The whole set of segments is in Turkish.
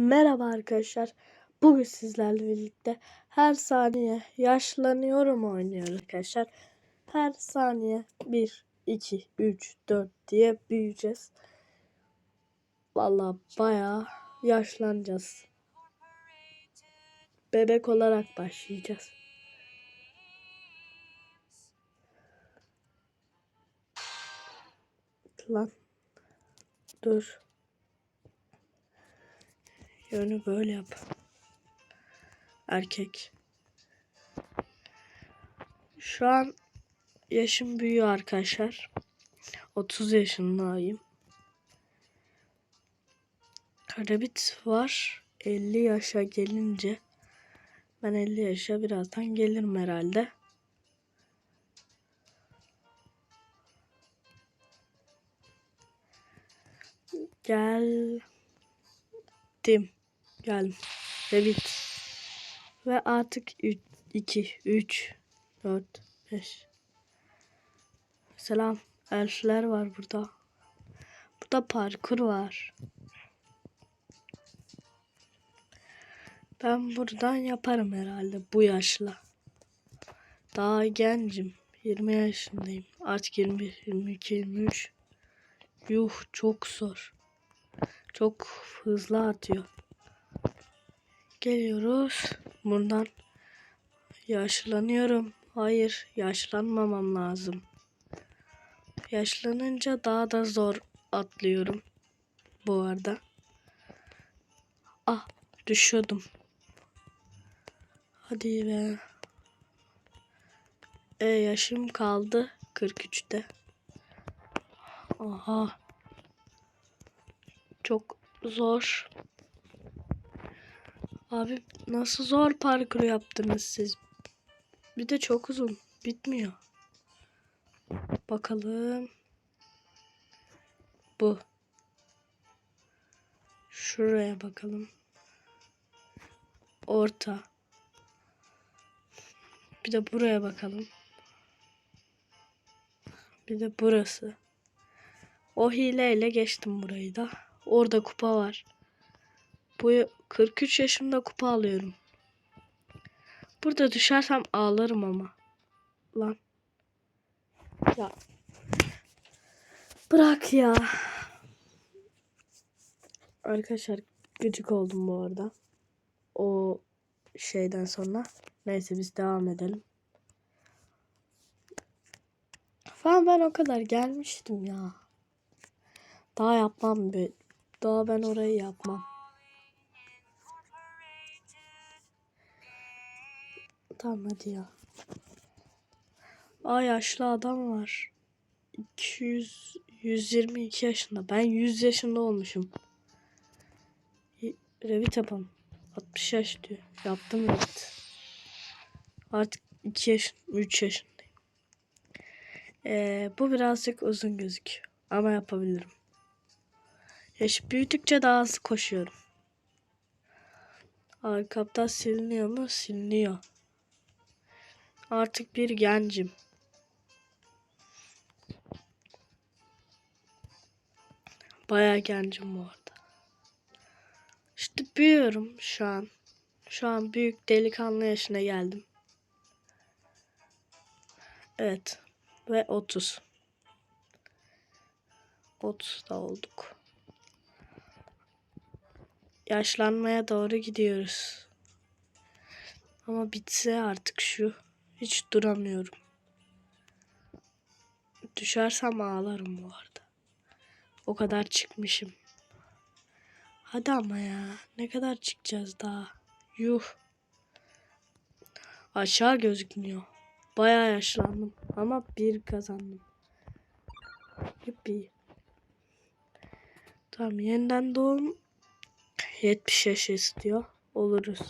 Merhaba arkadaşlar. Bugün sizlerle birlikte her saniye yaşlanıyorum oynuyoruz arkadaşlar. Her saniye 1, 2, 3, 4 diye büyüyeceğiz. Vallahi bayağı yaşlanacağız. Bebek olarak başlayacağız. Lan. Dur. Yönü böyle yap. Erkek. Şu an yaşım büyüyor arkadaşlar. 30 yaşındayım. Rabbit var. 50 yaşa gelince ben 50 yaşa birazdan gelirim herhalde. Geldim. Geldim. Rabbit. Ve artık 2, 3, 4, 5. Selam. Elfler var burada. Burada parkur var. Ben buradan yaparım herhalde bu yaşla. Daha gencim. 20 yaşındayım. Artık 21, 22, 23. Yuh çok zor. Çok hızlı atıyor. Geliyoruz. Buradan yaşlanıyorum. Hayır, yaşlanmamam lazım. Yaşlanınca daha da zor atlıyorum. Bu arada. Ah, düşüyordum. Hadi be. E yaşım kaldı 43'te. Aha. Çok zor. Abi nasıl zor parkur yaptınız siz? Bir de çok uzun. Bitmiyor. Bakalım. Bu. Şuraya bakalım. Orta. Bir de buraya bakalım. Bir de burası. O hileyle geçtim burayı da. Orada kupa var. Bu 43 yaşımda kupa alıyorum. Burada düşersem ağlarım ama. Lan. Ya. Bırak ya. Arkadaşlar gıcık oldum bu arada. O şeyden sonra. Neyse biz devam edelim. Falan ben o kadar gelmiştim ya. Daha yapmam be. Daha ben orayı yapmam. Tamam hadi ya. Aa yaşlı adam var. 200 122 yaşında. Ben 100 yaşında olmuşum. Revit yapalım. 60 yaş diyor. Yaptım Revit. Artık 2 yaş, 3 yaşındayım. Ee, bu birazcık uzun gözüküyor. Ama yapabilirim. Yaş büyüdükçe daha hızlı koşuyorum. Arkamdan siliniyor mu? Siliniyor. Artık bir gencim. Bayağı gencim bu arada. İşte büyüyorum şu an. Şu an büyük delikanlı yaşına geldim. Evet. Ve 30. 30 da olduk. Yaşlanmaya doğru gidiyoruz. Ama bitse artık şu. Hiç duramıyorum. Düşersem ağlarım bu arada. O kadar çıkmışım. Hadi ama ya. Ne kadar çıkacağız daha? Yuh. Aşağı gözükmüyor. Bayağı yaşlandım. Ama bir kazandım. Yuppi. Tamam yeniden doğum 70 yaş istiyor. Oluruz.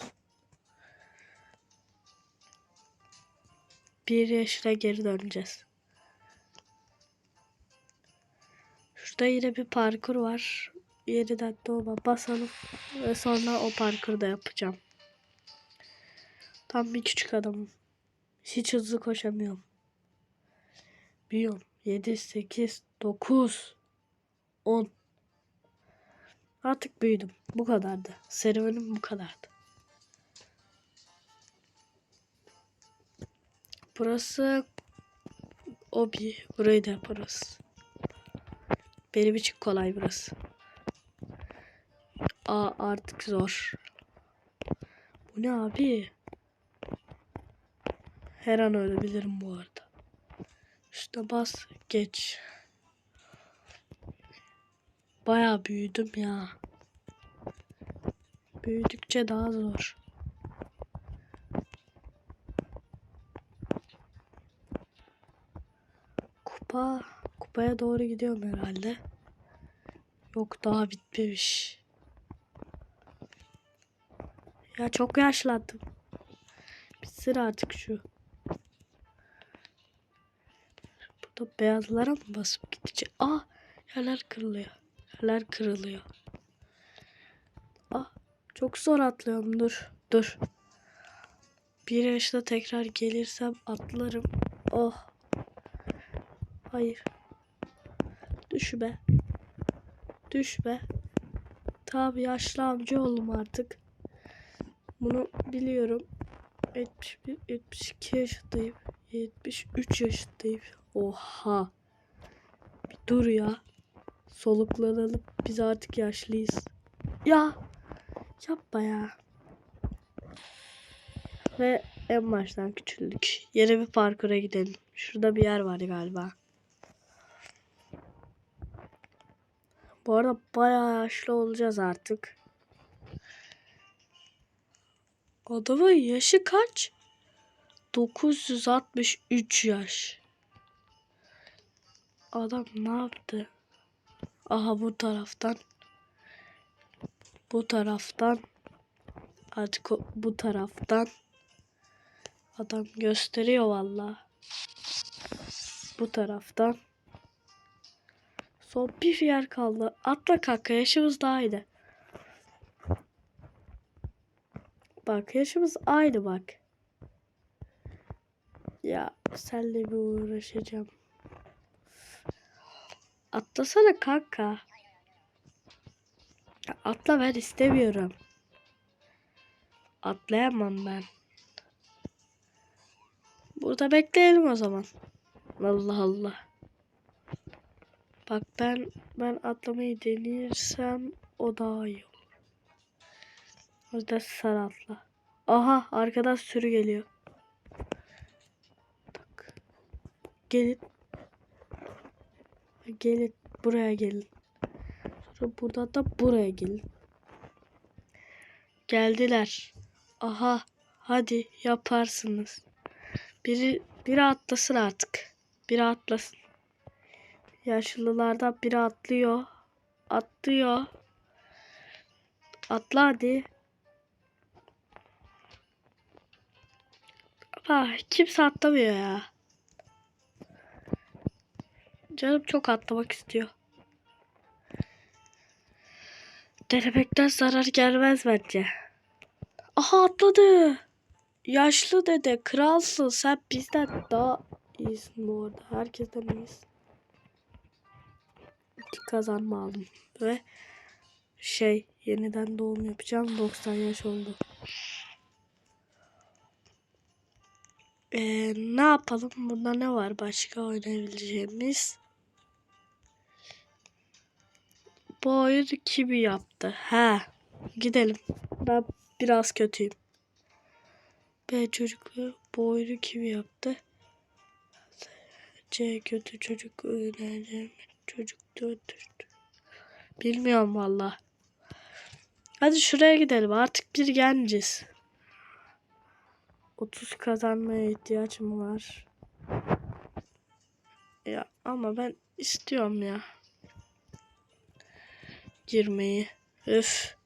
Bir yaşına geri döneceğiz. Şurada yine bir parkur var. Yeniden doğuma basalım. Ve sonra o parkuru da yapacağım. Tam bir küçük adamım. Hiç hızlı koşamıyorum. Büyüyorum. 7, 8, 9, 10. Artık büyüdüm. Bu kadardı. Serüvenim bu kadardı. Burası Obi. Burayı da yaparız. Benim için kolay burası. Aa artık zor. Bu ne abi? Her an ölebilirim bu arada. Üstüne bas geç. Bayağı büyüdüm ya. Büyüdükçe daha zor. Kupa, kupaya doğru gidiyorum herhalde. Yok daha bitmemiş. Ya çok yaşlandım. Bitsin artık şu. Burada beyazlara mı basıp gidecek? Ah yerler kırılıyor. Yerler kırılıyor. Ah çok zor atlıyorum dur. Dur. Bir yaşta tekrar gelirsem atlarım. Oh. Hayır. Düş be. Düş be. Tabi yaşlı amca oldum artık. Bunu biliyorum. 71, 72 yaşındayım. 73 yaşındayım. Oha. Bir dur ya. Soluklanalım. Biz artık yaşlıyız. Ya. Yapma ya. Ve en baştan küçüldük. Yeni bir parkura gidelim. Şurada bir yer var galiba. Bu arada bayağı yaşlı olacağız artık. Adamın yaşı kaç? 963 yaş. Adam ne yaptı? Aha bu taraftan. Bu taraftan. Artık bu taraftan. Adam gösteriyor valla. Bu taraftan. Son bir yer kaldı. Atla kanka yaşımız daha iyiydi. Bak yaşımız aynı bak. Ya senle bir uğraşacağım. Atlasana kanka. Ya atla ben istemiyorum. Atlayamam ben. Burada bekleyelim o zaman. Allah Allah. Bak ben ben atlamayı denersem o daha iyi olur. O yüzden sen atla. Aha arkadan sürü geliyor. Tak. Gelin. Gelin. Buraya gelin. Sonra buradan da buraya gelin. Geldiler. Aha. Hadi yaparsınız. Biri, biri atlasın artık. Biri atlasın. Yaşlılardan biri atlıyor. Atlıyor. Atla hadi. Ah, kimse atlamıyor ya. Canım çok atlamak istiyor. Denemekten zarar gelmez bence. Aha atladı. Yaşlı dede kralsın. Sen bizden daha iyisin bu arada. Herkesten iyisin. Kazanma aldım. Ve şey yeniden doğum yapacağım. 90 yaş oldu. Ee, ne yapalım? Bunda ne var başka oynayabileceğimiz? Bu oyunu kim yaptı? He. Gidelim. Ben biraz kötüyüm. B çocuklu bu oyunu kim yaptı? C kötü çocuk öğrenci çocuk döndürdü. Bilmiyorum valla. Hadi şuraya gidelim. Artık bir genciz. 30 kazanmaya ihtiyacım var. Ya ama ben istiyorum ya. Girmeyi. Öf.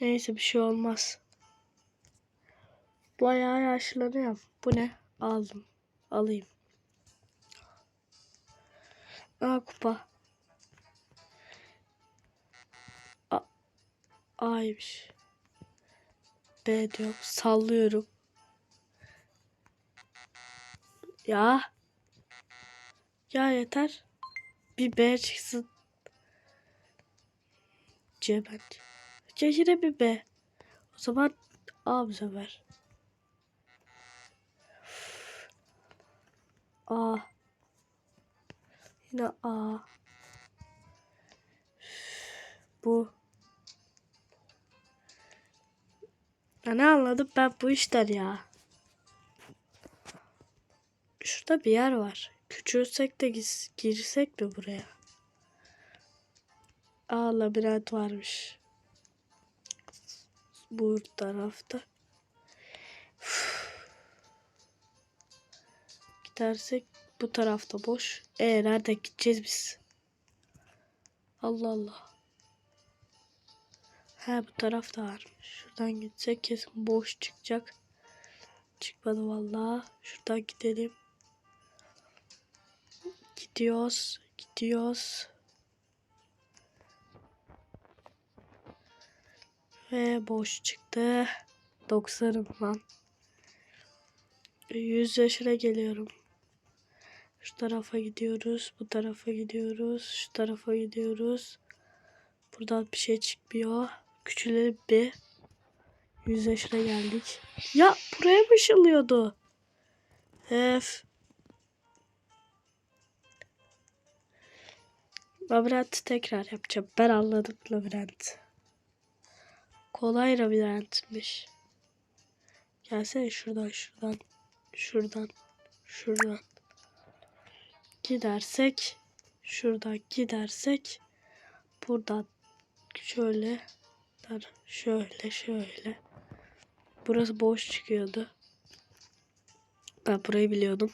Neyse bir şey olmaz. Bayağı yaşlanıyorum. Bu ne? Aldım. Alayım. Aa kupa. A A'ymış. B diyor. Sallıyorum. Ya. Ya yeter. Bir B çıksın. C bence. C yine bir B. O zaman A bu sefer. A. Yine A. Bu. Ya ne anladım ben bu işten ya. Şurada bir yer var. Küçülsek de girsek mi buraya? Aa labirent varmış. Bu tarafta. Gidersek bu tarafta boş. E nerede gideceğiz biz? Allah Allah. He bu tarafta varmış. Şuradan gitsek kesin boş çıkacak. Çıkmadı vallahi. Şuradan gidelim. Gidiyoruz. Gidiyoruz. Ve boş çıktı. 90'ım lan. 100 yaşına geliyorum. Şu tarafa gidiyoruz. Bu tarafa gidiyoruz. Şu tarafa gidiyoruz. Buradan bir şey çıkmıyor. Küçülelim bir. 100 yaşına geldik. Ya buraya mı ışınlıyordu? Ef. Labirent tekrar yapacağım. Ben anladım labirent. Kolay labirentmiş. Gelsene şuradan şuradan. Şuradan. Şuradan. Gidersek. Şuradan gidersek. Buradan şöyle. Şöyle şöyle. Burası boş çıkıyordu. Ben burayı biliyordum.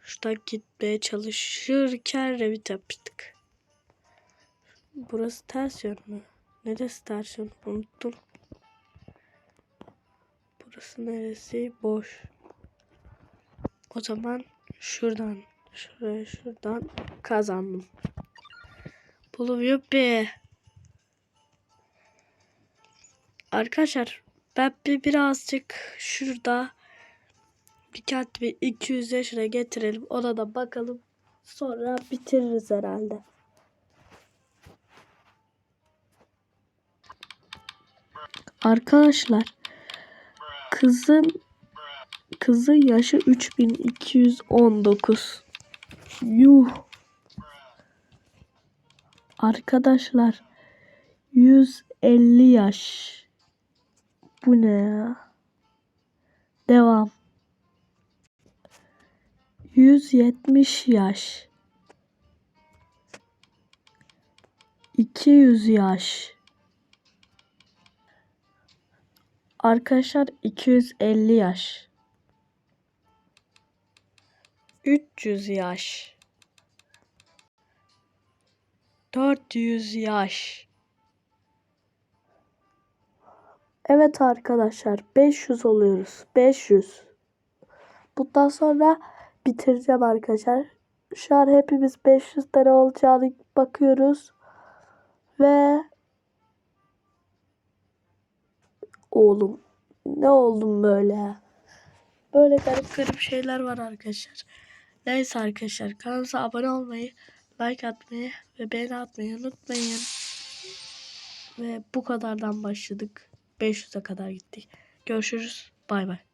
Şuradan gitmeye çalışırken revit yapmıştık. Burası ters yön mü? Neresi ters yön? Unuttum. Burası neresi? Boş. O zaman şuradan, şuraya, şuradan kazandım. Bulum yuppi. Arkadaşlar ben bir birazcık şurada bir kendimi 200 yaşına getirelim. Ona da bakalım. Sonra bitiririz herhalde. Arkadaşlar kızın kızın yaşı 3219. Yuh. Arkadaşlar 150 yaş. Bu ne ya? Devam. 170 yaş. 200 yaş. Arkadaşlar 250 yaş. 300 yaş. 400 yaş. Evet arkadaşlar 500 oluyoruz. 500. Bundan sonra bitireceğim arkadaşlar. Şu an hepimiz 500 tane olacağını bakıyoruz. Ve oğlum ne oldum böyle? Böyle garip garip şeyler var arkadaşlar. Neyse arkadaşlar kanalımıza abone olmayı, like atmayı ve beğeni atmayı unutmayın. Ve bu kadardan başladık. 500'e kadar gittik. Görüşürüz. Bay bay.